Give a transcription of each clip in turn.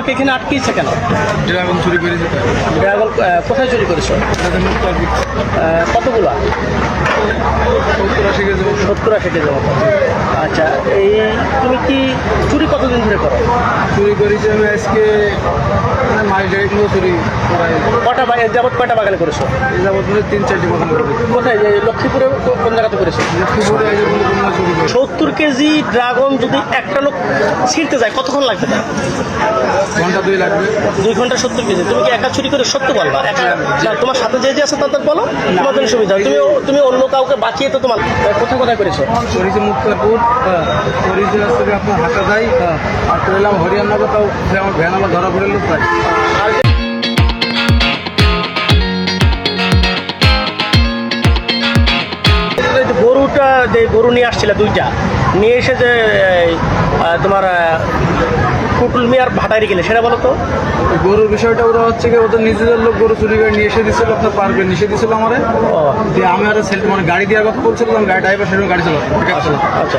তোমাকে এখানে আটকিয়েছে কেন? ড্রাগন চুরি করেছে ড্রাগন কোথায় চুরি করেছ? কতগুলা? সত্তর আশি কেজি মতো। আচ্ছা এই তুমি কি চুরি কতদিন ধরে করো? চুরি করেছি আমি আজকে মানে মাস দেড়েক মতো চুরি কটা বা- যাবত কয়টা বাগানে করেছ? যাবত ধরে তিন চারটি বাগান করেছি। কোথায়? লক্ষ্মীপুরে কোন জায়গাতে করেছ? লক্ষ্মীপুরে সত্তর কেজি ড্রাগন যদি একটা লোক ছিঁড়তে যায় কতক্ষণ লাগবে? ঘণ্টা দুই লাগবে। দুই ঘণ্টা সত্তর কেজি। তুমি কি একা চুরি করে সত্য বলবা? একা না, তোমার সাথে যে যে আছে তাদের বলো। জন্য সুবিধা তুমি তুমি অন্য কাউকে বাঁচিয়ে তো তোমার কোথায় কোথায় করেছ? করেছি মুক্তারপুর করেছি হচ্ছে আপনার হাঁটা যাই আর করলাম হরিয়ানগর তাও আমার ভ্যান আমার ধরা পড়ে তাই যে গরু নিয়ে আসছিল দুইটা নিয়ে এসে যে তোমার পুটুল মিয়ার ভাটাই গেলে সেটা বলো তো। গরুর বিষয়টা ওরা হচ্ছে কি ওদের নিজেদের লোক গরু চুরি করে নিয়ে এসে দিচ্ছিল আপনার পারবে নিষে দিচ্ছিল আমারে। ও। যে আমি আর সেল মানে গাড়ি দেওয়ার কথা বলছিলাম গাড়ি ড্রাইভার সেরকম গাড়ি আছে আচ্ছা।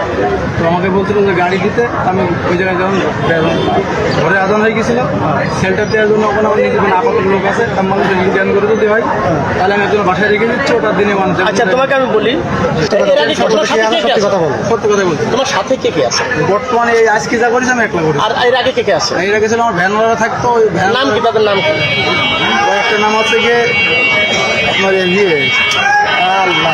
তো আমাকে বলছিল যে গাড়ি দিতে আমি ওই জায়গায় যখন হয়ে গেছিলাম সেলটার দেওয়ার জন্য ওখানে আমার আপাতত লোক আছে তার মানুষ ইন্ডিয়ান করে যদি হয় তাহলে আমি একজন বাসায় রেখে দিচ্ছি ওটার দিনে মানুষ আচ্ছা তোমাকে আমি বলি এর আগে তোমার সাথে কে কে আছে? সত্য কথা বলছি। তোমার সাথে কে কে আছে? বর্তমানে এই আজকে যা করেছি আমি একলা করি আর এর আগে কে কে আছে? এর আগে ছিল আমার ভ্যানওয়ালা থাকতো ওই ভ্যান নাম কি তাদের নাম? কি একটা নাম হচ্ছে গিয়ে আপনার ইয়ে আল্লাহ।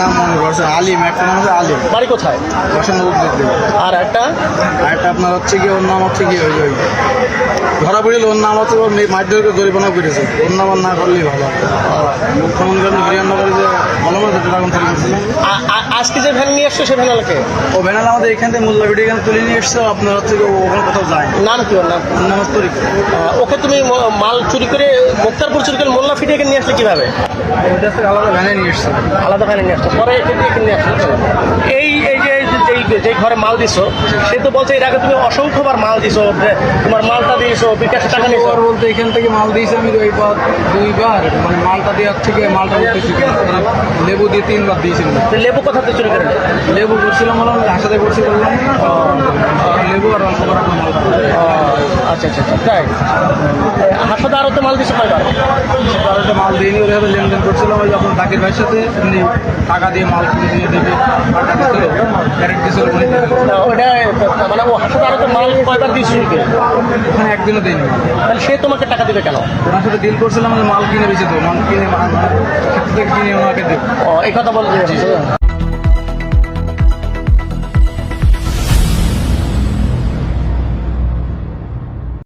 নাম মনে করছে আলিম একটা নাম হচ্ছে আলিম। বাড়ি কোথায়? বসন্ত আর একটা? আর একটা আপনার হচ্ছে কি ওর নাম হচ্ছে কি ওই ওই ধরা পড়িল ওর নাম হচ্ছে ওর মাধ্যমিক জরিমানা করেছে। ওর নাম আর না করলেই ভালো। যেমন করেন হরিয়ানগরে যে ভালো মতো আজকে যে ভ্যান নিয়ে আসছো সে ভ্যানালকে ও ভ্যানাল আমাদের এখান থেকে মোল্লা ভিডিও এখানে তুলে নিয়ে এসছো আপনার হচ্ছে ওখানে কোথাও যায় না। নাম কি ওর নাম? নাম তরিক ওকে তুমি মাল চুরি করে মুক্তারপুর চুরি করে মোল্লা ফিটে এখানে নিয়ে আসলে কীভাবে? আলাদা ভ্যানে নিয়ে এসছো। আলাদা ভ্যানে নিয়ে আসছো পরে এখানে নিয়ে আসছো এই এই যে এই যে- যেই যে ঘরে মাল দিছো সে তো বলছে এর আগে তুমি অসংখ্যবার মাল দিছো তোমার মালটা দিয়েছ বিকাশ টাকা নিয়েছো বলতে এখান থেকে মাল দিয়েছি আমি দুইবার দুইবার মানে মালটা দেওয়ার থেকে মালটা করতেছি লেবু দিয়ে তিনবার দিয়েছিলাম লেবু কোথাতে চুরি করে নিলে? লেবু করছিলাম বললাম হাসাতে করছি বললাম। লেবু আর আচ্ছা আচ্ছা আচ্ছা। তাই। তো মাল দিছো কয়বার? মাল দিইনি ওর লেনদেন করছিলাম ওই যখন তাকির ভাইয়ের সাথে উনি টাকা দিয়ে মাল কিনে দিয়ে দেবে টাকা ক্যারেট দিয়েছিল উনি ওটা মানে ও হাসপাতাল মাল কয়বার দিয়েছ চুরিকে ওখানে একদিনও দেয়নি। তাহলে সে তোমাকে টাকা দিবে কেন? ওনার সাথে ডিল করছিলাম মাল কিনে বেঁচে দেবো মাল কিনে মাল কিনে ওনাকে দেবো। এই কথা বলতে